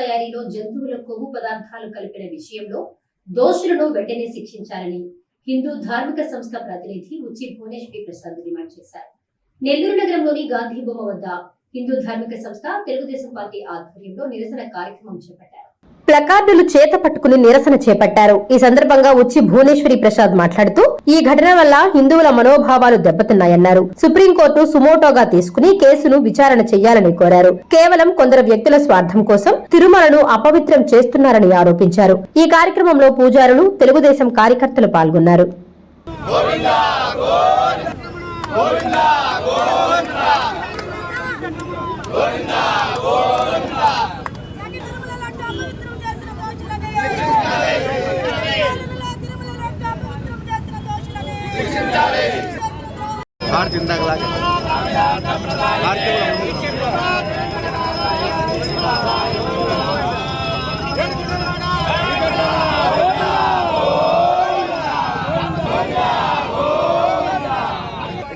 తయారీలో జంతువుల కొవ్వు పదార్థాలు కలిపిన విషయంలో దోషులను వెంటనే శిక్షించాలని హిందూ ధార్మిక సంస్థ ప్రతినిధి ఉచి భువనేశ్వరి ప్రసాద్ డిమాండ్ చేశారు. నెల్లూరు నగరంలోని గాంధీ బొమ్మ వద్ద హిందూ ధార్మిక సంస్థ తెలుగుదేశం పార్టీ ఆధ్వర్యంలో నిరసన కార్యక్రమం చేపట్టారు. ప్లకార్డులు చేత పట్టుకుని నిరసన చేపట్టారు. ఈ సందర్భంగా వచ్చి భువనేశ్వరి ప్రసాద్ మాట్లాడుతూ ఈ ఘటన వల్ల హిందువుల మనోభావాలు దెబ్బతిన్నాయన్నారు. సుప్రీంకోర్టు సుమోటోగా తీసుకుని కేసును విచారణ చేయాలని కోరారు. కేవలం కొందరు వ్యక్తుల స్వార్థం కోసం తిరుమలను అపవిత్రం చేస్తున్నారని ఆరోపించారు. ఈ కార్యక్రమంలో పూజారులు తెలుగుదేశం కార్యకర్తలు పాల్గొన్నారు. కానీ ಭಾರತ ಇಂದಾಗಲಾಗ ಭಾರತ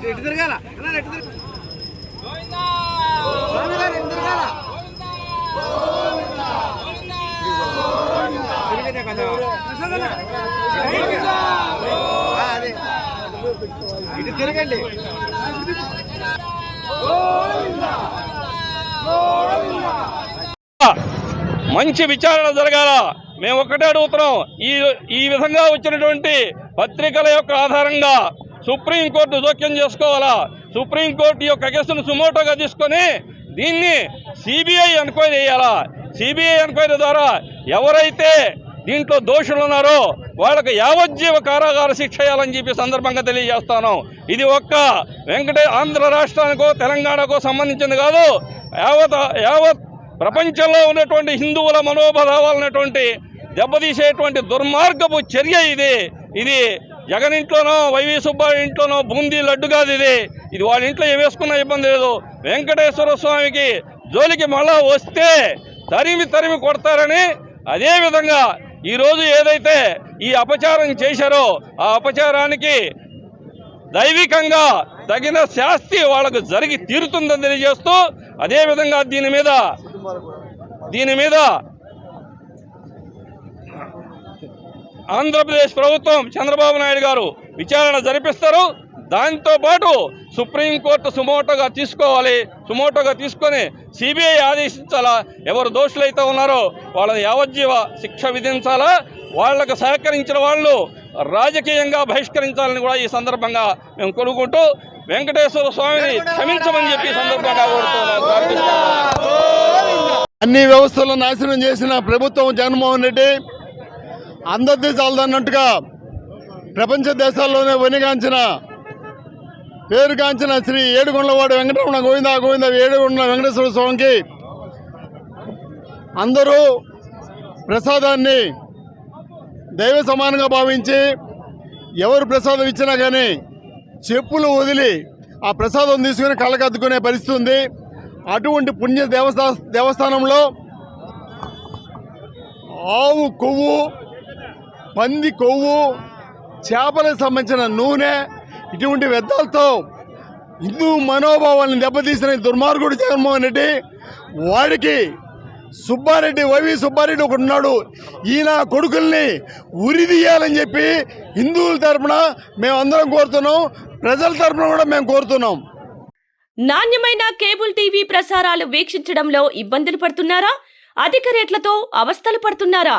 ಎಟ್ಟಿದ್ರಗಲ್ಲ ಎಟ್ಟಿದ್ರ Thank you. తిరగండి. మంచి విచారణ జరగాల. మేము ఒక్కటే అడుగుతున్నాం. ఈ ఈ విధంగా వచ్చినటువంటి పత్రికల యొక్క ఆధారంగా సుప్రీంకోర్టు జోక్యం చేసుకోవాలా? సుప్రీంకోర్టు యొక్క కేసును సుమోటోగా తీసుకొని దీన్ని సిబిఐ ఎంక్వైరీ చేయాలా? సిబిఐ ఎంక్వైరీ ద్వారా ఎవరైతే దీంట్లో దోషులు ఉన్నారో వాళ్ళకి యావజ్జీవ కారాగార శిక్ష చేయాలని చెప్పి సందర్భంగా తెలియజేస్తాను. ఇది ఒక్క వెంకటే ఆంధ్ర రాష్ట్రానికో తెలంగాణకో సంబంధించింది కాదు. యావత్ యావత్ ప్రపంచంలో ఉన్నటువంటి హిందువుల మనోభావాలనేటువంటి దెబ్బతీసేటువంటి దుర్మార్గపు చర్య ఇది. ఇది జగన్ ఇంట్లోనో వైవి సుబ్బారావు ఇంట్లోనో బూందీ లడ్డు కాదు ఇది. ఇది వాళ్ళ ఇంట్లో ఏం వేసుకున్న ఇబ్బంది లేదు. వెంకటేశ్వర స్వామికి జోలికి మళ్ళా వస్తే తరిమి తరిమి కొడతారని అదేవిధంగా ఈరోజు ఏదైతే ఈ అపచారం చేశారో ఆ అపచారానికి దైవికంగా తగిన శాస్తి వాళ్ళకు జరిగి తీరుతుందని తెలియజేస్తూ అదేవిధంగా దీని మీద దీని మీద ఆంధ్రప్రదేశ్ ప్రభుత్వం చంద్రబాబు నాయుడు గారు విచారణ జరిపిస్తారు. దాంతోపాటు సుప్రీంకోర్టు సుమోటోగా తీసుకోవాలి సుమోటోగా తీసుకొని సిబిఐ ఆదేశించాలా? ఎవరు దోషులైతే ఉన్నారో వాళ్ళని యావజ్జీవ శిక్ష విధించాలా? వాళ్ళకు సహకరించిన వాళ్ళు రాజకీయంగా బహిష్కరించాలని కూడా ఈ సందర్భంగా మేము కొనుక్కుంటూ వెంకటేశ్వర స్వామిని క్షమించమని చెప్పి సందర్భంగా కోరుతున్నాం. అన్ని వ్యవస్థలను నాశనం చేసిన ప్రభుత్వం జగన్మోహన్ రెడ్డి అందరిది చాలదన్నట్టుగా ప్రపంచ దేశాల్లోనే వెనుగాంచిన పేరుగాంచిన శ్రీ ఏడుగొండలవాడు వెంకటరమణ గోవింద గోవింద ఏడుగొండ వెంకటేశ్వర స్వామికి అందరూ ప్రసాదాన్ని దైవ సమానంగా భావించి ఎవరు ప్రసాదం ఇచ్చినా కానీ చెప్పులు వదిలి ఆ ప్రసాదం తీసుకుని కళ్ళకద్దుకునే పరిస్థితి ఉంది. అటువంటి పుణ్య దేవస్థా దేవస్థానంలో ఆవు కొవ్వు పంది కొవ్వు చేపలకు సంబంధించిన నూనె ఇటువంటి వ్యర్థాలతో హిందూ మనోభావాలను దెబ్బతీసిన దుర్మార్గుడు జగన్మోహన్ రెడ్డి వాడికి సుబ్బారెడ్డి వైవి సుబ్బారెడ్డి ఒకటి ఉన్నాడు. ఈయన కొడుకుల్ని ఉరిదీయాలని చెప్పి హిందువుల తరపున మేమందరం కోరుతున్నాం. ప్రజల తరపున కూడా మేము కోరుతున్నాం. నాణ్యమైన కేబుల్ టీవీ ప్రసారాలు వీక్షించడంలో ఇబ్బందులు పడుతున్నారా? అధిక రేట్లతో అవస్థలు పడుతున్నారా?